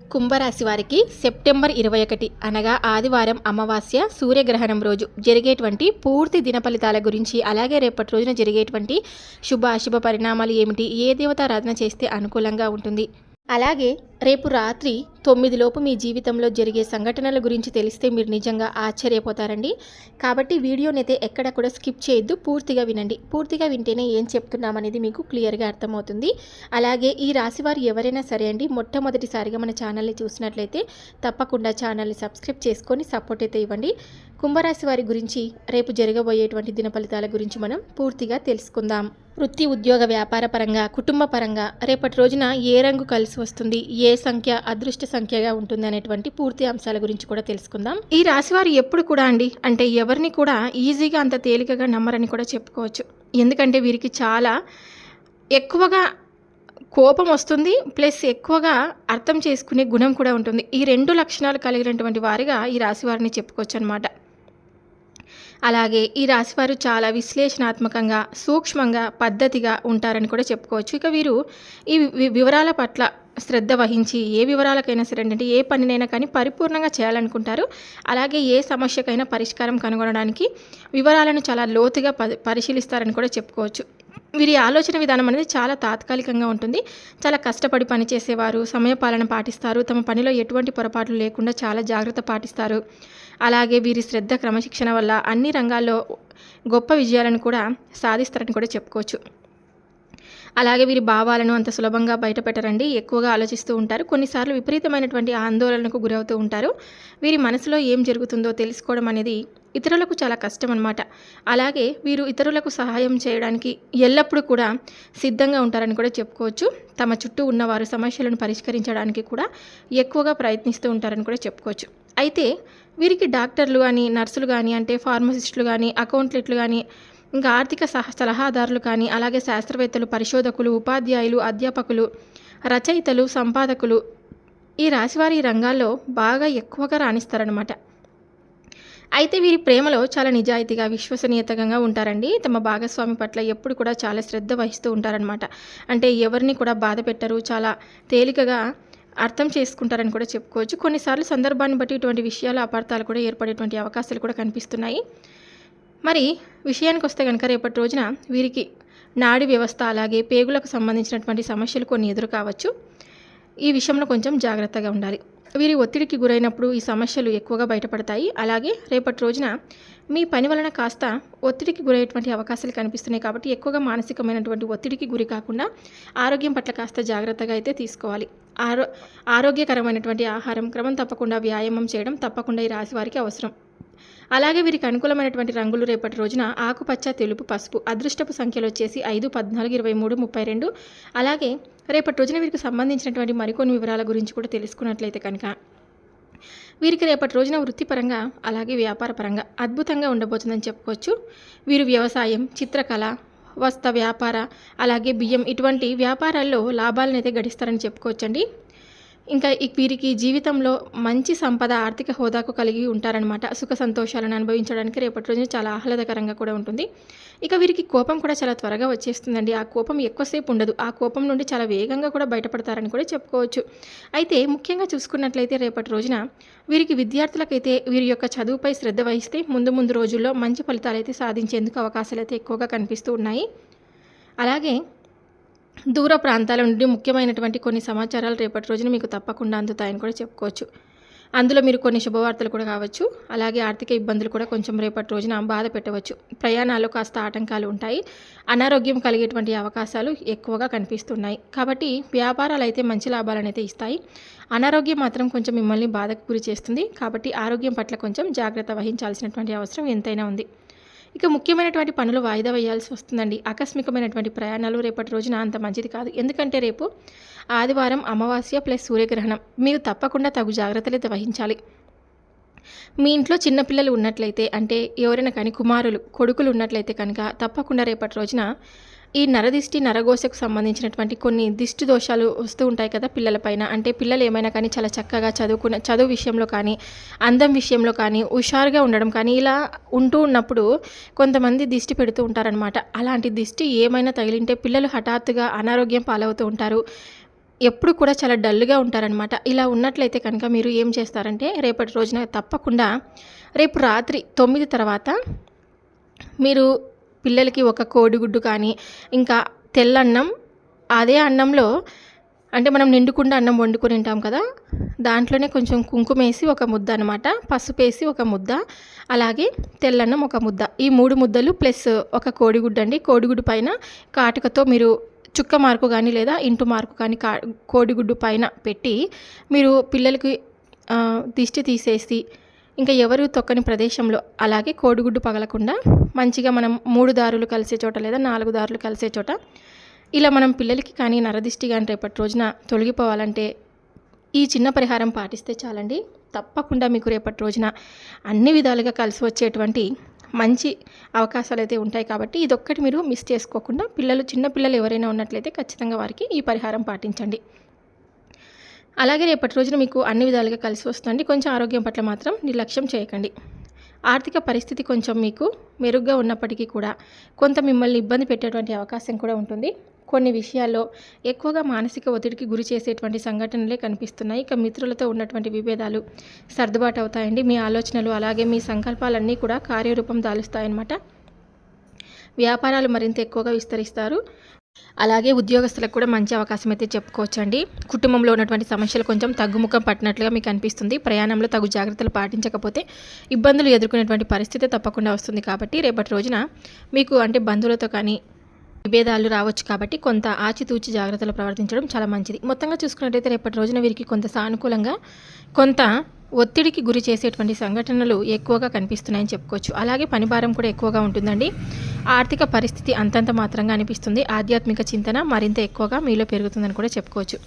కుంభరాశి వారికి సెప్టెంబర్ ఇరవై ఒకటి అనగా ఆదివారం అమావాస్య సూర్యగ్రహణం రోజు జరిగేటువంటి పూర్తి దిన ఫలితాల గురించి అలాగే రేపటి రోజున జరిగేటువంటి శుభ అశుభ పరిణామాలు ఏమిటి ఏ దేవతారాధన చేస్తే అనుకూలంగా ఉంటుంది? అలాగే రేపు రాత్రి తొమ్మిదిలోపు మీ జీవితంలో జరిగే సంఘటనల గురించి తెలిస్తే మీరు నిజంగా ఆశ్చర్యపోతారండి. కాబట్టి వీడియోనైతే ఎక్కడ కూడా స్కిప్ చేయొద్దు పూర్తిగా వినండి. పూర్తిగా వింటేనే ఏం చెప్తున్నామనేది మీకు క్లియర్గా అర్థమవుతుంది. అలాగే ఈ రాశివారు ఎవరైనా సరే అండి మొట్టమొదటిసారిగా మన ఛానల్ని చూసినట్లయితే తప్పకుండా ఛానల్ని సబ్స్క్రైబ్ చేసుకొని సపోర్ట్ అయితే ఇవ్వండి. కుంభరాశి వారి గురించి రేపు జరగబోయేటువంటి దిన ఫలితాల గురించి మనం పూర్తిగా తెలుసుకుందాం. వృత్తి ఉద్యోగ వ్యాపార పరంగా కుటుంబ పరంగా రేపటి రోజున ఏ రంగు కలిసి వస్తుంది ఏ సంఖ్య అదృష్ట సంఖ్యగా ఉంటుంది అనేటువంటి పూర్తి అంశాల గురించి కూడా తెలుసుకుందాం. ఈ రాశివారు ఎప్పుడు కూడా అండి అంటే ఎవరిని కూడా ఈజీగా అంత తేలికగా నమ్మరని కూడా చెప్పుకోవచ్చు. ఎందుకంటే వీరికి చాలా ఎక్కువగా కోపం వస్తుంది ప్లస్ ఎక్కువగా అర్థం చేసుకునే గుణం కూడా ఉంటుంది. ఈ రెండు లక్షణాలు కలిగినటువంటి వారిగా ఈ రాశి వారిని చెప్పుకోవచ్చు అనమాట అలాగే ఈ రాశివారు చాలా విశ్లేషణాత్మకంగా సూక్ష్మంగా పద్ధతిగా ఉంటారని కూడా చెప్పుకోవచ్చు. ఇక వీరు ఈ వివరాల పట్ల శ్రద్ధ వహించి ఏ వివరాలకైనా సరే అంటే ఏ పనినైనా కానీ పరిపూర్ణంగా చేయాలనుకుంటారు. అలాగే ఏ సమస్యకైనా పరిష్కారం కనుగొనడానికి వివరాలను చాలా లోతుగా ప పరిశీలిస్తారని కూడా చెప్పుకోవచ్చు. వీరి ఆలోచన విధానం అనేది చాలా తాత్కాలికంగా ఉంటుంది. చాలా కష్టపడి పనిచేసేవారు సమయపాలన పాటిస్తారు తమ పనిలో ఎటువంటి పొరపాట్లు లేకుండా చాలా జాగ్రత్త పాటిస్తారు. అలాగే వీరి శ్రద్ధ క్రమశిక్షణ వల్ల అన్ని రంగాల్లో గొప్ప విజయాలను కూడా సాధిస్తారని కూడా చెప్పుకోవచ్చు. అలాగే వీరి భావాలను అంత సులభంగా బయటపెట్టరండి ఎక్కువగా ఆలోచిస్తూ ఉంటారు. కొన్నిసార్లు విపరీతమైనటువంటి ఆందోళనకు గురవుతూ ఉంటారు. వీరి మనసులో ఏం జరుగుతుందో తెలుసుకోవడం అనేది ఇతరులకు చాలా కష్టం అనమాట అలాగే వీరు ఇతరులకు సహాయం చేయడానికి ఎల్లప్పుడూ కూడా సిద్ధంగా ఉంటారని కూడా చెప్పుకోవచ్చు. తమ చుట్టూ ఉన్నవారు సమస్యలను పరిష్కరించడానికి కూడా ఎక్కువగా ప్రయత్నిస్తూ ఉంటారని కూడా చెప్పుకోవచ్చు. అయితే వీరికి డాక్టర్లు కానీ నర్సులు కానీ అంటే ఫార్మసిస్టులు కానీ అకౌంటెంట్లు కానీ ఇంకా ఆర్థిక సహ సలహాదారులు కానీ అలాగే శాస్త్రవేత్తలు పరిశోధకులు ఉపాధ్యాయులు అధ్యాపకులు రచయితలు సంపాదకులు ఈ రాశివారి రంగాల్లో బాగా ఎక్కువగా రాణిస్తారనమాట అయితే వీరి ప్రేమలో చాలా నిజాయితీగా విశ్వసనీయతగా ఉంటారండి. తమ భాగస్వామి పట్ల ఎప్పుడు కూడా చాలా శ్రద్ధ వహిస్తూ ఉంటారనమాట అంటే ఎవరిని కూడా బాధ పెట్టరు. చాలా తేలికగా అర్థం చేసుకుంటారని కూడా చెప్పుకోవచ్చు. కొన్నిసార్లు సందర్భాన్ని బట్టి ఇటువంటి విషయాలు అపార్థాలు కూడా ఏర్పడేటువంటి అవకాశాలు కూడా కనిపిస్తున్నాయి. మరి విషయానికి వస్తే కనుక రేపటి రోజున వీరికి నాడి వ్యవస్థ అలాగే పేగులకు సంబంధించినటువంటి సమస్యలు కొన్ని ఎదురు కావచ్చు. ఈ విషయంలో కొంచెం జాగ్రత్తగా ఉండాలి. వీరి ఒత్తిడికి గురైనప్పుడు ఈ సమస్యలు ఎక్కువగా బయటపడతాయి. అలాగే రేపటి రోజున మీ పని వలన కాస్త ఒత్తిడికి గురయ్యేటువంటి అవకాశాలు కనిపిస్తున్నాయి కాబట్టి ఎక్కువగా మానసికమైనటువంటి ఒత్తిడికి గురి కాకుండా ఆరోగ్యం పట్ల కాస్త జాగ్రత్తగా అయితే తీసుకోవాలి. ఆరో ఆరోగ్యకరమైనటువంటి ఆహారం క్రమం తప్పకుండా వ్యాయామం చేయడం తప్పకుండా ఈ రాశి వారికి అవసరం. అలాగే వీరికి అనుకూలమైనటువంటి రంగులు రేపటి రోజున ఆకుపచ్చ తెలుపు పసుపు అదృష్టపు సంఖ్యలు వచ్చేసి ఐదు పద్నాలుగు ఇరవై మూడు ముప్పై రెండు. అలాగే రేపటి రోజున వీరికి సంబంధించినటువంటి మరికొన్ని వివరాల గురించి కూడా తెలుసుకున్నట్లయితే కనుక వీరికి రేపటి రోజున వృత్తిపరంగా అలాగే వ్యాపారపరంగా అద్భుతంగా ఉండబోతుందని చెప్పుకోవచ్చు. వీరు వ్యవసాయం చిత్రకళ వస్త్ర వ్యాపార అలాగే బియ్యం ఇటువంటి వ్యాపారాల్లో లాభాలను అయితే గడిస్తారని చెప్పుకోవచ్చండి. ఇంకా వీరికి జీవితంలో మంచి సంపద ఆర్థిక హోదాకు కలిగి ఉంటారనమాట సుఖ సంతోషాలను అనుభవించడానికి రేపటి రోజు చాలా ఆహ్లాదకరంగా కూడా ఉంటుంది. ఇక వీరికి కోపం కూడా చాలా త్వరగా వచ్చేస్తుందండి. ఆ కోపం ఎక్కువసేపు ఉండదు. ఆ కోపం నుండి చాలా వేగంగా కూడా బయటపడతారని కూడా చెప్పుకోవచ్చు. అయితే ముఖ్యంగా చూసుకున్నట్లయితే రేపటి రోజున వీరికి విద్యార్థులకైతే వీరి యొక్క చదువుపై శ్రద్ధ వహిస్తే ముందు ముందు రోజుల్లో మంచి ఫలితాలు అయితే సాధించేందుకు అవకాశాలు అయితే ఎక్కువగా కనిపిస్తూ ఉన్నాయి. అలాగే దూర ప్రాంతాల నుండి ముఖ్యమైనటువంటి కొన్ని సమాచారాలు రేపటి రోజున మీకు తప్పకుండా అందుతాయని కూడా చెప్పుకోవచ్చు. అందులో మీరు కొన్ని శుభవార్తలు కూడా కావచ్చు. అలాగే ఆర్థిక ఇబ్బందులు కూడా కొంచెం రేపటి రోజున బాధ పెట్టవచ్చు. ప్రయాణాల్లో కాస్త ఆటంకాలు ఉంటాయి. అనారోగ్యం కలిగేటువంటి అవకాశాలు ఎక్కువగా కనిపిస్తున్నాయి. కాబట్టి వ్యాపారాలు అయితే మంచి లాభాలను అయితే ఇస్తాయి. అనారోగ్యం మాత్రం కొంచెం మిమ్మల్ని బాధకు గురి చేస్తుంది. కాబట్టి ఆరోగ్యం పట్ల కొంచెం జాగ్రత్త వహించాల్సినటువంటి అవసరం ఎంతైనా ఉంది. ఇక ముఖ్యమైనటువంటి పనులు వాయిదా వేయాల్సి వస్తుందండి. ఆకస్మికమైనటువంటి ప్రయాణాలు రేపటి రోజున అంత మంచిది కాదు. ఎందుకంటే రేపు ఆదివారం అమావాస్య ప్లస్ సూర్యగ్రహణం. మీరు తప్పకుండా తగు జాగ్రత్తలు వహించాలి. మీ ఇంట్లో చిన్నపిల్లలు ఉన్నట్లయితే అంటే ఎవరైనా కానీ కుమారులు కొడుకులు ఉన్నట్లయితే కనుక తప్పకుండా రేపటి రోజున ఈ నరదిష్టి నరగోశకు సంబంధించినటువంటి కొన్ని దిష్టి దోషాలు వస్తూ ఉంటాయి కదా పిల్లలపైన అంటే పిల్లలు ఏమైనా కానీ చాలా చక్కగా చదువుకున్న చదువు విషయంలో కానీ అందం విషయంలో కానీ హుషారుగా ఉండడం కానీ ఇలా ఉంటూ ఉన్నప్పుడు కొంతమంది దిష్టి పెడుతూ ఉంటారనమాట అలాంటి దిష్టి ఏమైనా తగిలింటే పిల్లలు హఠాత్తుగా అనారోగ్యం పాలవుతూ ఉంటారు. ఎప్పుడు కూడా చాలా డల్గా ఉంటారనమాట ఇలా ఉన్నట్లయితే కనుక మీరు ఏం చేస్తారంటే రేపటి రోజున తప్పకుండా రేపు రాత్రి తొమ్మిది తర్వాత మీరు పిల్లలకి ఒక కోడిగుడ్డు కానీ ఇంకా తెల్లన్నం అదే అన్నంలో అంటే మనం నిండుకుండా అన్నం వండుకొని ఉంటాం కదా దాంట్లోనే కొంచెం కుంకుమ వేసి ఒక ముద్ద అనమాట పసుపు వేసి ఒక ముద్ద అలాగే తెల్లన్నం ఒక ముద్ద. ఈ మూడు ముద్దలు ప్లస్ ఒక కోడిగుడ్డు అండి. కోడిగుడ్డు పైన కాటుకతో మీరు చుక్క మార్కు కానీ లేదా ఇంటు మార్కు కానీ కా కోడిగుడ్డు పైన పెట్టి మీరు పిల్లలకి దిష్టి తీసేసి ఇంకా ఎవరు తొక్కని ప్రదేశంలో అలాగే కోడిగుడ్డు పగలకుండా మంచిగా మనం మూడు దారులు కలిసే చోట లేదా నాలుగు దారులు కలిసే చోట ఇలా మనం పిల్లలకి కానీ నరదిష్టి కానీ రేపటి రోజున తొలగిపోవాలంటే ఈ చిన్న పరిహారం పాటిస్తే చాలండి. తప్పకుండా మీకు రేపటి రోజున అన్ని విధాలుగా కలిసి వచ్చేటువంటి మంచి అవకాశాలు అయితే ఉంటాయి కాబట్టి ఇదొక్కటి మీరు మిస్ చేసుకోకుండా పిల్లలు చిన్న పిల్లలు ఎవరైనా ఉన్నట్లయితే ఖచ్చితంగా వారికి ఈ పరిహారం పాటించండి. అలాగే రేపటి రోజున మీకు అన్ని విధాలుగా కలిసి వస్తుంది కొంచెం ఆరోగ్యం పట్ల మాత్రం నిర్లక్ష్యం చేయకండి. ఆర్థిక పరిస్థితి కొంచెం మీకు మెరుగ్గా ఉన్నప్పటికీ కూడా కొంత మిమ్మల్ని ఇబ్బంది పెట్టేటువంటి అవకాశం కూడా ఉంటుంది. కొన్ని విషయాల్లో ఎక్కువగా మానసిక ఒత్తిడికి గురి చేసేటువంటి సంఘటనలే కనిపిస్తున్నాయి. ఇక మిత్రులతో ఉన్నటువంటి విభేదాలు సర్దుబాటు అవుతాయండి. మీ ఆలోచనలు అలాగే మీ సంకల్పాలన్నీ కూడా కార్యరూపం దాలుస్తాయన్నమాట. వ్యాపారాలు మరింత ఎక్కువగా విస్తరిస్తారు. అలాగే ఉద్యోగస్తులకు కూడా మంచి అవకాశం అయితే చెప్పుకోవచ్చండి. కుటుంబంలో ఉన్నటువంటి సమస్యలు కొంచెం తగ్గుముఖం పట్టినట్లుగా మీకు అనిపిస్తుంది. ప్రయాణంలో తగు జాగ్రత్తలు పాటించకపోతే ఇబ్బందులు ఎదుర్కొనేటువంటి పరిస్థితి తప్పకుండా వస్తుంది కాబట్టి రేపటి రోజున మీకు అంటే బంధువులతో కానీ విభేదాలు రావచ్చు కాబట్టి కొంత ఆచితూచి జాగ్రత్తలు ప్రవర్తించడం చాలా మంచిది. మొత్తంగా చూసుకున్నట్టయితే రేపటి రోజున వీరికి కొంత సానుకూలంగా కొంత ఒత్తిడికి గురి చేసేటువంటి సంఘటనలు ఎక్కువగా కనిపిస్తున్నాయని చెప్పుకోవచ్చు. అలాగే పనిభారం కూడా ఎక్కువగా ఉంటుందండి. ఆర్థిక పరిస్థితి అంతంత మాత్రంగా అనిపిస్తుంది. ఆధ్యాత్మిక చింతన మరింత ఎక్కువగా మీలో పెరుగుతుందని కూడా చెప్పుకోవచ్చు.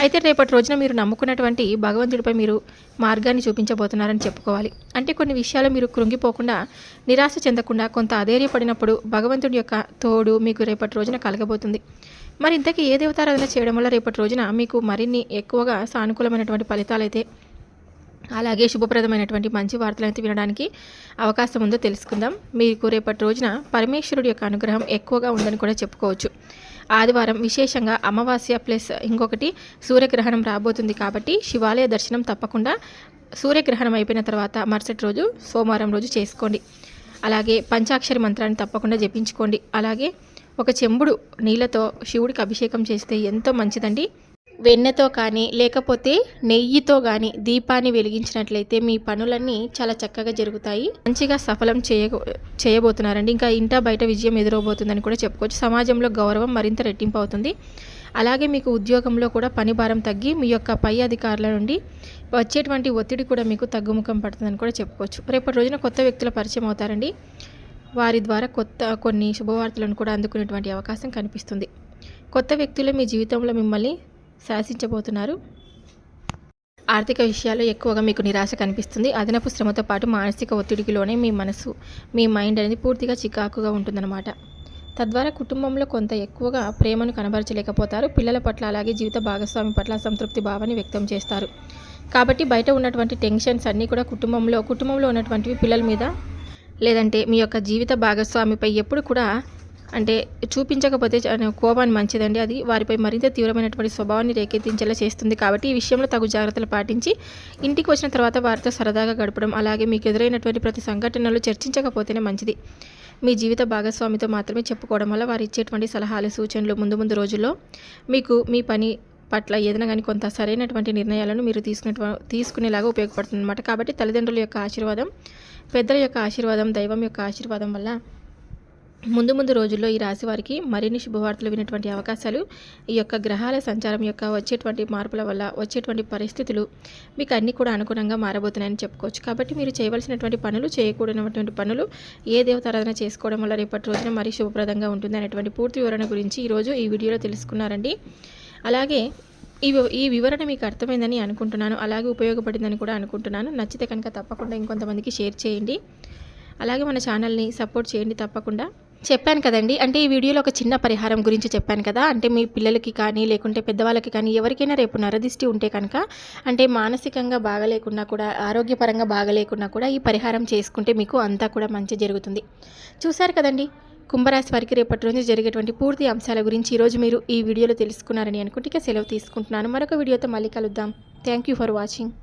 అయితే రేపటి రోజున మీరు నమ్ముకున్నటువంటి భగవంతుడిపై మీరు మార్గాన్ని చూపించబోతున్నారని చెప్పుకోవాలి. అంటే కొన్ని విషయాలు మీరు కృంగిపోకుండా నిరాశ చెందకుండా కొంత అధైర్యపడినప్పుడు భగవంతుడి యొక్క తోడు మీకు రేపటి రోజున కలగబోతుంది. మరి ఇంతకీ ఏ దేవతారాధన చేయడం వల్ల రేపటి రోజున మీకు మరిన్ని ఎక్కువగా సానుకూలమైనటువంటి ఫలితాలు అయితే అలాగే శుభప్రదమైనటువంటి మంచి వార్తలు అయితే వినడానికి అవకాశం ఉందో తెలుసుకుందాం. మీకు రేపటి రోజున పరమేశ్వరుడి యొక్క అనుగ్రహం ఎక్కువగా ఉందని కూడా చెప్పుకోవచ్చు. ఆదివారం విశేషంగా అమావాస్య ప్లస్ ఇంకొకటి సూర్యగ్రహణం రాబోతుంది కాబట్టి శివాలయ దర్శనం తప్పకుండా సూర్యగ్రహణం అయిపోయిన తర్వాత మరుసటి రోజు సోమవారం రోజు చేసుకోండి. అలాగే పంచాక్షరి మంత్రాన్ని తప్పకుండా జపించుకోండి. అలాగే ఒక చెంబుడు నీళ్ళతో శివుడికి అభిషేకం చేస్తే ఎంతో మంచిదండి. వెన్నెతో కానీ లేకపోతే నెయ్యితో కానీ దీపాన్ని వెలిగించినట్లయితే మీ పనులన్నీ చాలా చక్కగా జరుగుతాయి. మంచిగా సఫలం చేయ చేయబోతున్నారండి. ఇంకా ఇంట బయట విజయం ఎదురవబోతుందని కూడా చెప్పుకోవచ్చు. సమాజంలో గౌరవం మరింత రెట్టింపు అవుతుంది అలాగే మీకు ఉద్యోగంలో కూడా పని భారం తగ్గి మీ యొక్క పై అధికారుల నుండి వచ్చేటువంటి ఒత్తిడి కూడా మీకు తగ్గుముఖం పడుతుందని కూడా చెప్పుకోవచ్చు. రేపటి రోజున కొత్త వ్యక్తుల పరిచయం అవుతారండి. వారి ద్వారా కొత్త కొన్ని శుభవార్తలను కూడా అందుకునేటువంటి అవకాశం కనిపిస్తుంది. కొత్త వ్యక్తులు మీ జీవితంలో మిమ్మల్ని శాసించబోతున్నారు. ఆర్థిక విషయాల్లో ఎక్కువగా మీకు నిరాశ కనిపిస్తుంది. అదనపు శ్రమతో పాటు మానసిక ఒత్తిడికిలోనే మీ మనసు మీ మైండ్ అనేది పూర్తిగా చికాకుగా ఉంటుందన్నమాట. తద్వారా కుటుంబంలో కొంత ఎక్కువగా ప్రేమను కనబరచలేకపోతారు. పిల్లల పట్ల అలాగే జీవిత భాగస్వామి పట్ల సంతృప్తి భావాన్ని వ్యక్తం చేస్తారు. కాబట్టి బయట ఉన్నటువంటి టెన్షన్స్ అన్నీ కూడా కుటుంబంలో కుటుంబంలో ఉన్నటువంటివి పిల్లల మీద లేదంటే మీ యొక్క జీవిత భాగస్వామిపై ఎప్పుడు కూడా అంటే చూపించకపోతే కోపాన్ని మంచిదండి అది. వారిపై మరింత తీవ్రమైనటువంటి స్వభావాన్ని రేకెత్తించేలా చేస్తుంది కాబట్టి ఈ విషయంలో తగు జాగ్రత్తలు పాటించి ఇంటికి వచ్చిన తర్వాత వారితో సరదాగా గడపడం అలాగే మీకు ఎదురైనటువంటి ప్రతి సంఘటనలు చర్చించకపోతేనే మంచిది. మీ జీవిత భాగస్వామితో మాత్రమే చెప్పుకోవడం వల్ల వారు ఇచ్చేటువంటి సలహాలు సూచనలు ముందు ముందు రోజుల్లో మీకు మీ పని పట్ల ఏదైనా కానీ కొంత సరైనటువంటి నిర్ణయాలను మీరు తీసుకునే తీసుకునేలాగా ఉపయోగపడుతుంది అనమాట కాబట్టి తల్లిదండ్రుల యొక్క ఆశీర్వాదం పెద్దల యొక్క ఆశీర్వాదం దైవం యొక్క ఆశీర్వాదం వల్ల ముందు ముందు రోజుల్లో ఈ రాశి వారికి మరిన్ని శుభవార్తలు వినేటువంటి అవకాశాలు. ఈ యొక్క గ్రహాల సంచారం యొక్క వచ్చేటువంటి మార్పుల వల్ల వచ్చేటువంటి పరిస్థితులు మీకు అన్నీ కూడా అనుగుణంగా మారబోతున్నాయని చెప్పుకోవచ్చు. కాబట్టి మీరు చేయవలసినటువంటి పనులు చేయకూడనటువంటి పనులు ఏ దేవతారాధన చేసుకోవడం వల్ల రేపటి రోజున మరీ శుభప్రదంగా ఉంటుంది అనేటువంటి పూర్తి వివరణ గురించి ఈరోజు ఈ వీడియోలో తెలుసుకున్నారండి. అలాగే ఈ ఈ వివరణ మీకు అర్థమైందని అనుకుంటున్నాను. అలాగే ఉపయోగపడిందని కూడా అనుకుంటున్నాను. నచ్చితే కనుక తప్పకుండా ఇంకొంతమందికి షేర్ చేయండి. అలాగే మన ఛానల్ని సపోర్ట్ చేయండి తప్పకుండా. చెప్పాను కదండి. అంటే ఈ వీడియోలో ఒక చిన్న పరిహారం గురించి చెప్పాను కదా. అంటే మీ పిల్లలకి కానీ లేకుంటే పెద్దవాళ్ళకి కానీ ఎవరికైనా రేపు నరదిష్టి ఉంటే కనుక అంటే మానసికంగా బాగలేకున్నా కూడా ఆరోగ్యపరంగా బాగలేకున్నా కూడా ఈ పరిహారం చేసుకుంటే మీకు అంతా కూడా మంచి జరుగుతుంది. చూశారు కదండి. కుంభరాశి వారికి రేపటి రోజు జరిగేటువంటి పూర్తి అంశాల గురించి ఈరోజు మీరు ఈ వీడియోలో తెలుసుకున్నారని అనుకుంటే సెలవు తీసుకుంటున్నాను. మరొక వీడియోతో మళ్ళీ కలుద్దాం. Thank you for watching